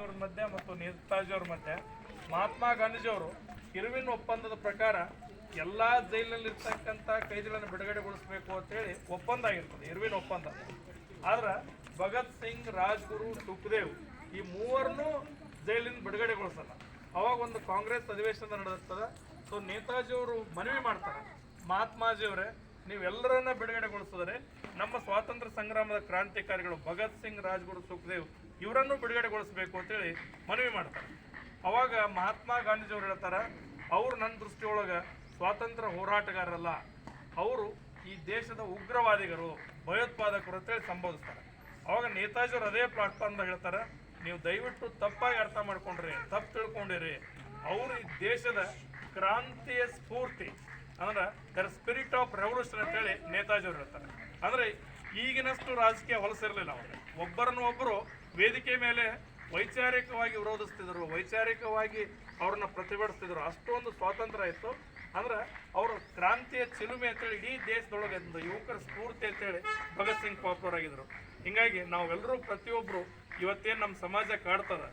ಅವ್ರ ಮಧ್ಯೆ ಮತ್ತು ನೇತಾಜಿ ಅವ್ರ ಮಧ್ಯೆ ಮಹಾತ್ಮ ಗಾಂಧೀಜಿಯವರು ಇರುವಿನ ಒಪ್ಪಂದದ ಪ್ರಕಾರ ಎಲ್ಲಾ ಜೈಲಿನಲ್ಲಿ ಇರ್ತಕ್ಕಂಥ ಕೈದಿಗಳನ್ನು ಬಿಡುಗಡೆಗೊಳಿಸಬೇಕು ಅಂತೇಳಿ ಒಪ್ಪಂದ ಆಗಿರ್ತದೆ, ಇರುವಿನ ಒಪ್ಪಂದ. ಆದ್ರೆ ಭಗತ್ ಸಿಂಗ್, ರಾಜ್ಗುರು ಸುಖದೇವ್ ಈ ಮೂವರನ್ನು ಜೈಲಿನ ಬಿಡುಗಡೆಗೊಳಿಸಲ್ಲ. ಅವಾಗ ಒಂದು ಕಾಂಗ್ರೆಸ್ ಅಧಿವೇಶನ ನಡೆದಿರ್ತದೆ ಸೊ ನೇತಾಜಿ ಅವರು ಮನವಿ ಮಾಡ್ತಾರೆ ಮಹಾತ್ಮಾಜಿ ಅವರೇ ನೀವೆಲ್ಲರನ್ನ ಬಿಡುಗಡೆಗೊಳಿಸಿದರೆ ನಮ್ಮ ಸ್ವಾತಂತ್ರ್ಯ ಸಂಗ್ರಾಮದ ಕ್ರಾಂತಿಕಾರಿಗಳು ಭಗತ್ ಸಿಂಗ್, ರಾಜ್ಗುರು ಸುಖದೇವ್ ಇವರನ್ನು ಬಿಡುಗಡೆಗೊಳಿಸಬೇಕು ಅಂತೇಳಿ ಮನವಿ ಮಾಡ್ತಾರೆ. ಅವಾಗ ಮಹಾತ್ಮ ಗಾಂಧೀಜಿ ಅವ್ರು ಹೇಳ್ತಾರೆ, ಅವ್ರು ನನ್ನ ದೃಷ್ಟಿಯೊಳಗೆ ಸ್ವಾತಂತ್ರ್ಯ ಹೋರಾಟಗಾರರಲ್ಲ, ಅವರು ಈ ದೇಶದ ಉಗ್ರವಾದಿಗರು, ಭಯೋತ್ಪಾದಕರು ಅಂತೇಳಿ ಸಂಬೋಧಿಸ್ತಾರೆ. ಅವಾಗ ನೇತಾಜಿ ಅವರು ಅದೇ ಪ್ಲಾಟ್ಫಾರ್ಮ್ದಾಗ ಹೇಳ್ತಾರೆ, ನೀವು ದಯವಿಟ್ಟು ತಪ್ಪಾಗಿ ಅರ್ಥ ಮಾಡ್ಕೊಂಡ್ರಿ, ತಪ್ಪು ತಿಳ್ಕೊಂಡಿರಿ. ಅವರು ಈ ದೇಶದ ಕ್ರಾಂತಿಯ ಸ್ಫೂರ್ತಿ ಅಂದ್ರೆ ದರ್ ಸ್ಪಿರಿಟ್ ಆಫ್ ರೆವಲ್ಯೂಷನ್ ಅಂತೇಳಿ ನೇತಾಜಿ ಅವರು ಹೇಳ್ತಾರೆ. ಅಂದ್ರೆ ಈಗಿನಷ್ಟು ರಾಜಕೀಯ ಹೊಲಸಿರಲಿಲ್ಲ ಅವರು. ಒಬ್ಬರನ್ನು ಒಬ್ಬರು ವೇದಿಕೆ ಮೇಲೆ ವೈಚಾರಿಕವಾಗಿ ವಿರೋಧಿಸ್ತಿದ್ರು, ವೈಚಾರಿಕವಾಗಿ ಅವ್ರನ್ನ ಪ್ರತಿಭಟಿಸ್ತಿದ್ರು. ಅಷ್ಟೊಂದು ಸ್ವಾತಂತ್ರ್ಯ ಇತ್ತು. ಅಂದ್ರೆ ಅವರು ಕ್ರಾಂತಿಯ ಚಿಲುಮೆ ಅಂತೇಳಿ ಇಡೀ ದೇಶದೊಳಗೆ ಯುವಕರ ಸ್ಫೂರ್ತಿ ಅಂತೇಳಿ ಭಗತ್ ಸಿಂಗ್ ಪಾಪ್ಯುಲರ್ ಆಗಿದ್ರು. ಹಿಂಗಾಗಿ ನಾವೆಲ್ಲರೂ ಪ್ರತಿಯೊಬ್ಬರು ಇವತ್ತೇನು ನಮ್ಮ ಸಮಾಜ ಕಾಡ್ತದ.